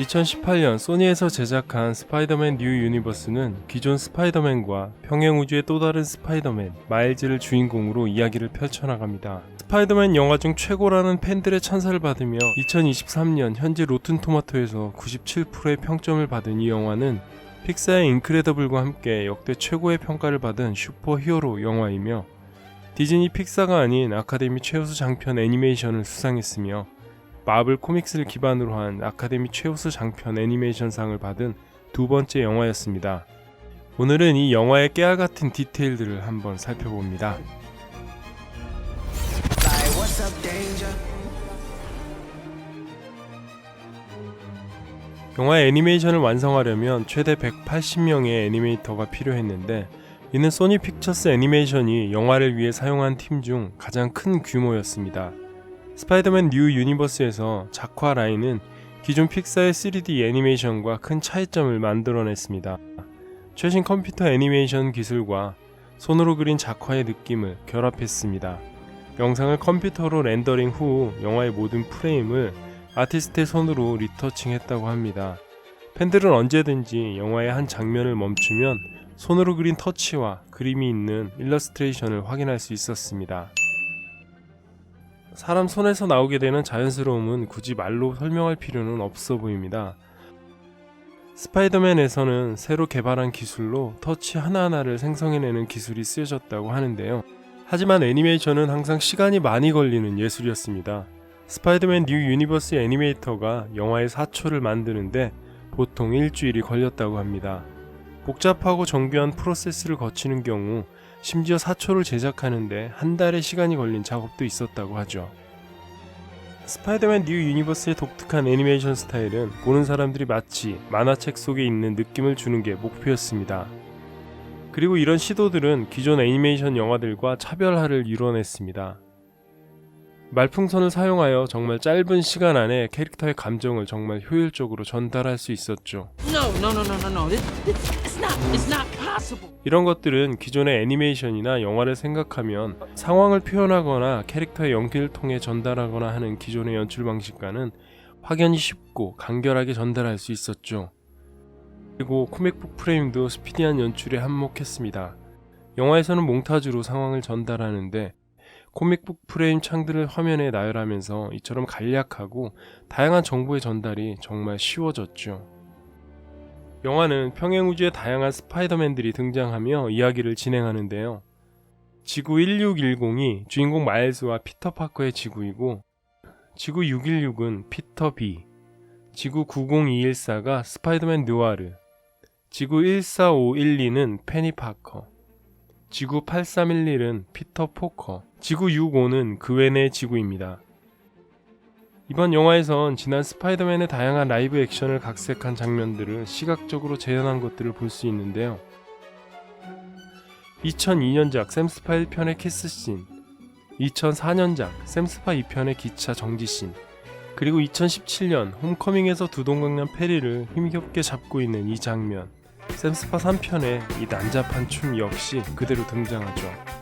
2018년 소니에서 제작한 스파이더맨 뉴 유니버스는 기존 스파이더맨과 평행 우주의 또 다른 스파이더맨 마일즈를 주인공으로 이야기를 펼쳐나갑니다. 스파이더맨 영화 중 최고라는 팬들의 찬사를 받으며 2023년 현재 로튼 토마토에서 97%의 평점을 받은 이 영화는 픽사의 인크레더블과 함께 역대 최고의 평가를 받은 슈퍼 히어로 영화이며 디즈니 픽사가 아닌 아카데미 최우수 장편 애니메이션을 수상했으며 마블 코믹스를 기반으로 한 아카데미 최우수 장편 애니메이션상을 받은 두 번째 영화였습니다. 오늘은 이 영화의 깨알 같은 디테일들을 한번 살펴봅니다. 영화의 애니메이션을 완성하려면 최대 180명의 애니메이터가 필요했는데 이는 소니 픽처스 애니메이션이 영화를 위해 사용한 팀 중 가장 큰 규모였습니다. 스파이더맨 뉴 유니버스에서 작화 라인은 기존 픽사의 3D 애니메이션과 큰 차이점을 만들어냈습니다. 최신 컴퓨터 애니메이션 기술과 손으로 그린 작화의 느낌을 결합했습니다. 영상을 컴퓨터로 렌더링 후 영화의 모든 프레임을 아티스트의 손으로 리터칭했다고 합니다. 팬들은 언제든지 영화의 한 장면을 멈추면 손으로 그린 터치와 그림이 있는 일러스트레이션을 확인할 수 있었습니다. 사람 손에서 나오게 되는 자연스러움은 굳이 말로 설명할 필요는 없어 보입니다. 스파이더맨에서는 새로 개발한 기술로 터치 하나하나를 생성해내는 기술이 쓰여졌다고 하는데요. 하지만 애니메이션은 항상 시간이 많이 걸리는 예술이었습니다. 스파이더맨 뉴 유니버스 애니메이터가 영화의 4초를 만드는데 보통 일주일이 걸렸다고 합니다. 복잡하고 정교한 프로세스를 거치는 경우 심지어 4초를 제작하는데 한 달의 시간이 걸린 작업도 있었다고 하죠. 스파이더맨 뉴 유니버스의 독특한 애니메이션 스타일은 보는 사람들이 마치 만화책 속에 있는 느낌을 주는 게 목표였습니다. 그리고 이런 시도들은 기존 애니메이션 영화들과 차별화를 이뤄냈습니다. 말풍선을 사용하여 정말 짧은 시간 안에 캐릭터의 감정을 정말 효율적으로 전달할 수 있었죠. 이런 것들은 기존의 애니메이션이나 영화를 생각하면 상황을 표현하거나 캐릭터의 연기를 통해 전달하거나 하는 기존의 연출 방식과는 확연히 쉽고 간결하게 전달할 수 있었죠. 그리고 코믹북 프레임도 스피디한 연출에 한몫했습니다. 영화에서는 몽타주로 상황을 전달하는데 코믹북 프레임 창들을 화면에 나열하면서 이처럼 간략하고 다양한 정보의 전달이 정말 쉬워졌죠. 영화는 평행우주의 다양한 스파이더맨들이 등장하며 이야기를 진행하는데요. 지구 1610이 주인공 마일스와 피터 파커의 지구이고 지구 616은 피터 비, 지구 90214가 스파이더맨 느와르, 지구 14512는 페니 파커, 지구 8311은 피터 포커, 지구 65는 그웬의 지구입니다. 이번 영화에선 지난 스파이더맨의 다양한 라이브 액션을 각색한 장면들을 시각적으로 재현한 것들을 볼 수 있는데요. 2002년작 샘스파 1편의 키스씬, 2004년작 샘스파 2편의 기차 정지씬, 그리고 2017년 홈커밍에서 두동강남 페리를 힘겹게 잡고 있는 이 장면, 샘스파 3편의 이 난잡한 춤 역시 그대로 등장하죠.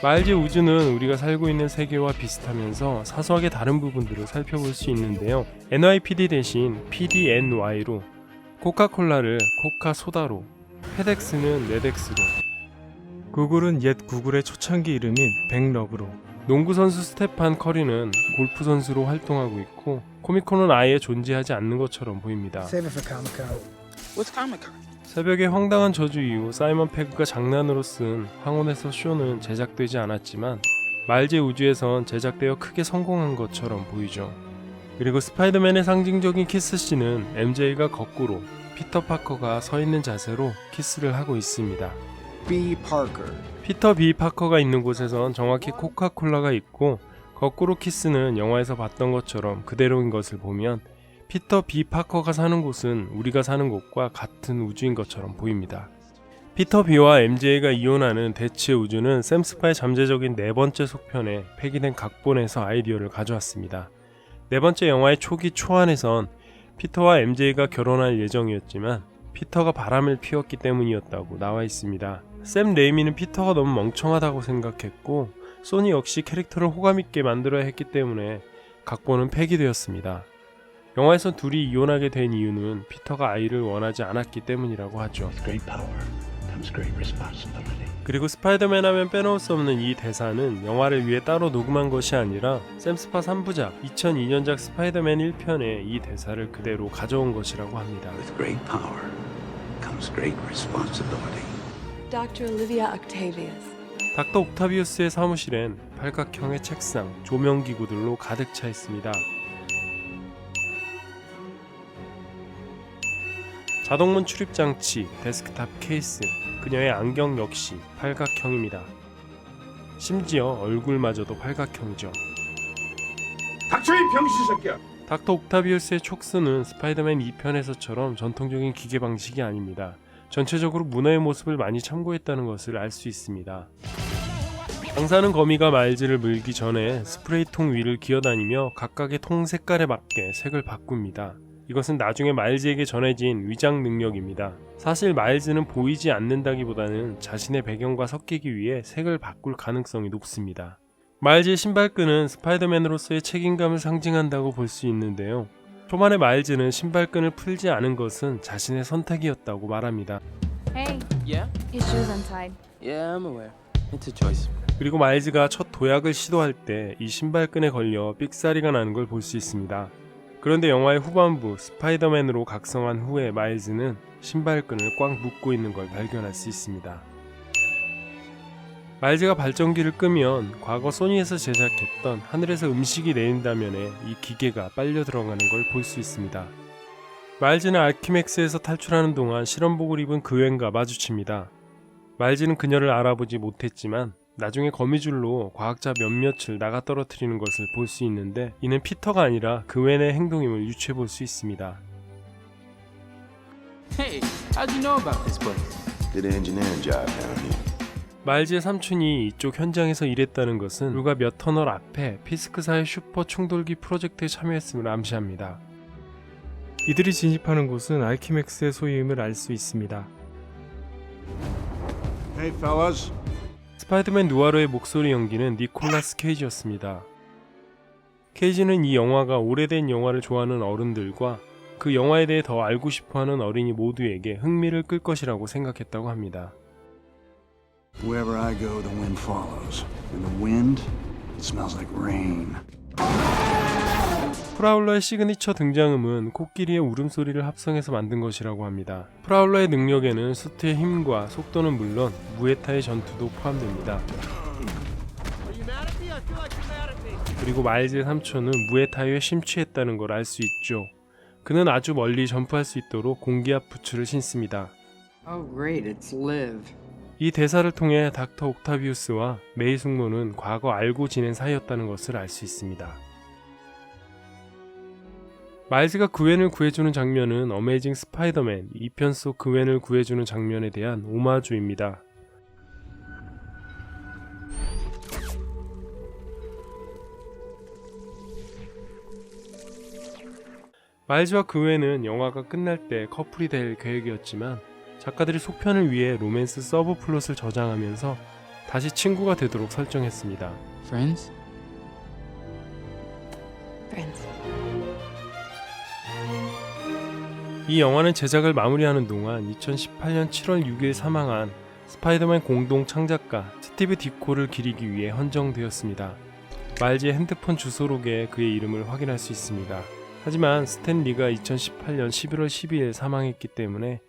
마일즈 우주는 우리가 살고 있는 세계와 비슷하면서 사소하게 다른 부분들을 살펴볼 수 있는데요. NYPD 대신 PDNY로 코카콜라를 코카소다로 페덱스는 네덱스로 구글은 옛 구글의 초창기 이름인 백러브로 농구 선수 스테판 커리는 골프 선수로 활동하고 있고 코미콘은 아예 존재하지 않는 것처럼 보입니다. 새벽의 황당한 저주 이후 사이먼 페그가 장난으로 쓴 황혼에서 쇼는 제작되지 않았지만 말제 우주에선 제작되어 크게 성공한 것처럼 보이죠. 그리고 스파이더맨의 상징적인 키스씬은 MJ가 거꾸로 피터 파커가 서 있는 자세로 키스를 하고 있습니다. B. Parker. 피터 비 파커가 있는 곳에선 정확히 코카콜라가 있고 거꾸로 키스는 영화에서 봤던 것처럼 그대로인 것을 보면 피터 비 파커가 사는 곳은 우리가 사는 곳과 같은 우주인 것처럼 보입니다. 피터 비와 MJ가 이혼하는 대체 우주는 샘스파의 잠재적인 네 번째 속편에 폐기된 각본에서 아이디어를 가져왔습니다. 네 번째 영화의 초기 초안에선 피터와 MJ가 결혼할 예정이었지만 피터가 바람을 피웠기 때문이었다고 나와 있습니다. 샘 레이미는 피터가 너무 멍청하다고 생각했고 소니 역시 캐릭터를 호감있게 만들어야 했기 때문에 각본은 폐기되었습니다. 영화에서 둘이 이혼하게 된 이유는 피터가 아이를 원하지 않았기 때문이라고 하죠. great power comes great responsibility. 그리고 스파이더맨 하면 빼놓을 수 없는 이 대사는 영화를 위해 따로 녹음한 것이 아니라 샘스파 3부작 2002년작 스파이더맨 1편에 이 대사를 그대로 가져온 것이라고 합니다. With great power comes great responsibility. Dr. Olivia Octavius. 닥터 옥타비우스의 사무실엔 팔각형의 책상, 조명기구들로 가득 차 있습니다. 자동문 출입 장치, 데스크탑 케이스, 그녀의 안경 역시 팔각형입니다. 심지어 얼굴마저도 팔각형이죠. 닥쳐 이 병신 새끼야! 닥터 옥타비우스의 촉수는 스파이더맨 2편에서처럼 전통적인 기계 방식이 아닙니다. 전체적으로 문어의 모습을 많이 참고했다는 것을 알 수 있습니다. 강사는 거미가 말즈를 물기 전에 스프레이통 위를 기어다니며 각각의 통 색깔에 맞게 색을 바꿉니다. 이것은 나중에 마일즈에게 전해진 위장 능력입니다. 사실 마일즈는 보이지 않는다기보다는 자신의 배경과 섞이기 위해 색을 바꿀 가능성이 높습니다. 마일즈의 신발끈은 스파이더맨으로서의 책임감을 상징한다고 볼 수 있는데요. 초반에 마일즈는 신발끈을 풀지 않은 것은 자신의 선택이었다고 말합니다. Hey, Yeah? your shoe's untied. Yeah, I'm aware. It's a choice. 그리고 마일즈가 첫 도약을 시도할 때 이 신발끈에 걸려 삑사리가 나는 걸 볼 수 있습니다. 그런데 영화의 후반부 스파이더맨으로 각성한 후에 마일즈는 신발끈을 꽉 묶고 있는 걸 발견할 수 있습니다. 마일즈가 발전기를 끄면 과거 소니에서 제작했던 하늘에서 음식이 내린다면에 이 기계가 빨려 들어가는 걸 볼 수 있습니다. 마일즈는 알키맥스에서 탈출하는 동안 실험복을 입은 그웬과 마주칩니다. 마일즈는 그녀를 알아보지 못했지만 나중에 거미줄로 과학자 몇몇을 나가 떨어뜨리는 것을 볼 수 있는데 이는 피터가 아니라 그웬의 행동임을 유추해 볼 수 있습니다. Hey, how'd you know about this place? Did an engineering job down here. 마일즈의 삼촌이 이쪽 현장에서 일했다는 것은 불과 몇 터널 앞에 피스크사의 슈퍼 충돌기 프로젝트에 참여했음을 암시합니다. 이들이 진입하는 곳은 알키맥스의 소유임을 알 수 있습니다. Hey fellas, 스파이더맨 누아르의 목소리 연기는 니콜라스 케이지였습니다. 케이지는 이 영화가 오래된 영화를 좋아하는 어른들과 그 영화에 대해 더 알고 싶어 하는 어린이 모두에게 흥미를 끌 것이라고 생각했다고 합니다. wherever I go, the wind follows. And the wind, smells like rain. 프라울러의 시그니처 등장음은 코끼리의 울음소리를 합성해서 만든 것이라고 합니다. 프라울러의 능력에는 수트의 힘과 속도는 물론 무에타의 전투도 포함됩니다. 그리고 마일즈의 삼촌은 무에타이에 심취했다는 걸 알 수 있죠. 그는 아주 멀리 점프할 수 있도록 공기압 부츠를 신습니다. Oh, great, it's Liv. 이 대사를 통해 닥터 옥타비우스와 메이 숙모는 과거 알고 지낸 사이였다는 것을 알 수 있습니다. 마일즈가 그웬을 구해주는 장면은 어메이징 스파이더맨 2편 속 그웬을 구해주는 장면에 대한 오마주입니다. 마일즈와 그웬은 영화가 끝날 때 커플이 될 계획이었지만 작가들이 속편을 위해 로맨스 서브 플롯을 저장하면서 다시 친구가 되도록 설정했습니다. Friends? Friends. 이 영화는 제작을 마무리하는 동안 2018년 7월 6일 사망한 스파이더맨 공동 창작가 스티브 디코를 기리기 위해 헌정되었습니다. 말지의 핸드폰 주소록에 그의 이름을 확인할 수 있습니다. 하지만 스탠 리가 2018년 11월 12일 사망했기 때문에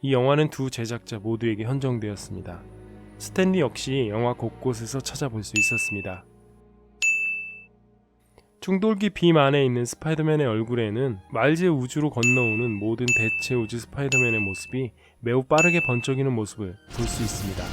이 영화는 두 제작자 모두에게 헌정되었습니다. 스탠리 역시 영화 곳곳에서 찾아볼 수 있었습니다. 충돌기 빔 안에 있는 스파이더맨의 얼굴에는 말즈의 우주로 건너오는 모든 대체 우주 스파이더맨의 모습이 매우 빠르게 번쩍이는 모습을 볼 수 있습니다.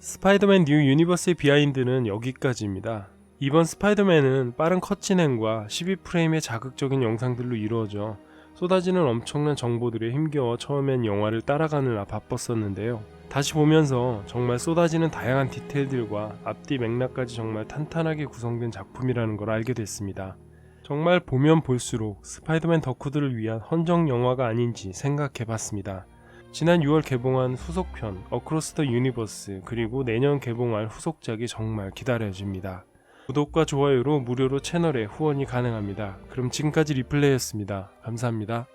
스파이더맨 뉴 유니버스의 비하인드는 여기까지입니다. 이번 스파이더맨은 빠른 컷 진행과 12프레임의 자극적인 영상들로 이루어져 쏟아지는 엄청난 정보들에 힘겨워 처음엔 영화를 따라가느라 바빴었는데요. 다시 보면서 정말 쏟아지는 다양한 디테일들과 앞뒤 맥락까지 정말 탄탄하게 구성된 작품이라는 걸 알게 됐습니다. 정말 보면 볼수록 스파이더맨 덕후들을 위한 헌정 영화가 아닌지 생각해 봤습니다. 지난 6월 개봉한 후속편 어크로스 더 유니버스 그리고 내년 개봉할 후속작이 정말 기다려집니다. 구독과 좋아요로 무료로 채널에 후원이 가능합니다. 그럼 지금까지 리플레이였습니다. 감사합니다.